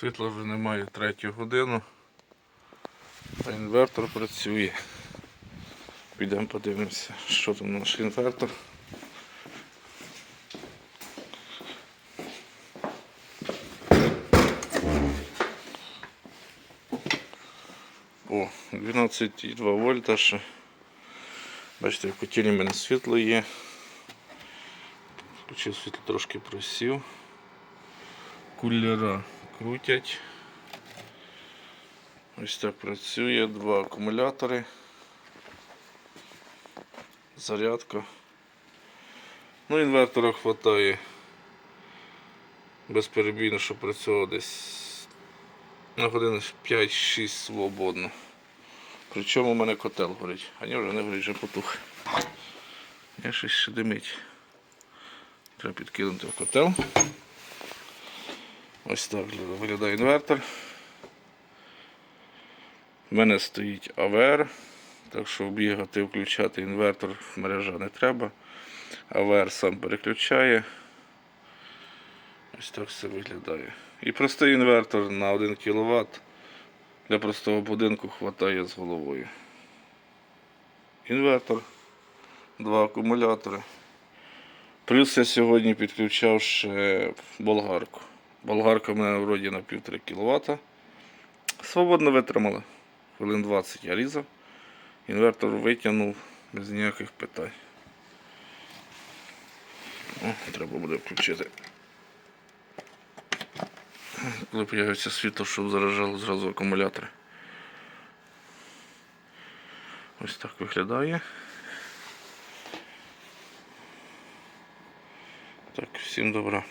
Світла вже немає третю годину. А інвертор працює. Підемо подивимося, що там наш інвертор. О, 12,2 вольта ще. Бачите, в котілі в мене світло є. Включив світло трошки просів. Кулера крутять. Ось так працює, два акумулятори. Зарядка. Ну, інвертора вистачає безперебійно, щоб працював десь на годин 5-6 свободно. Причому у мене котел горить, а ні, вже не горить, вже потух. Я щось ще димить. Треба підкинути в котел. Ось так виглядає інвертор. У мене стоїть АВР, так що бігати, включати інвертор мережа не треба. АВР сам переключає. Ось так все виглядає. І простий інвертор на 1 кВт для простого будинку вистачає з головою. Інвертор, два акумулятори. Плюс я сьогодні підключав ще болгарку. Болгарка в мене вроді на 1,5 кВт. Свободно витримала. Хвилин 20 я різав. Інвертор витягнув без ніяких питань. О, треба буде включити. Коли появиться світло, щоб заражало зразу акумулятори. Ось так виглядає. Так, всім добра.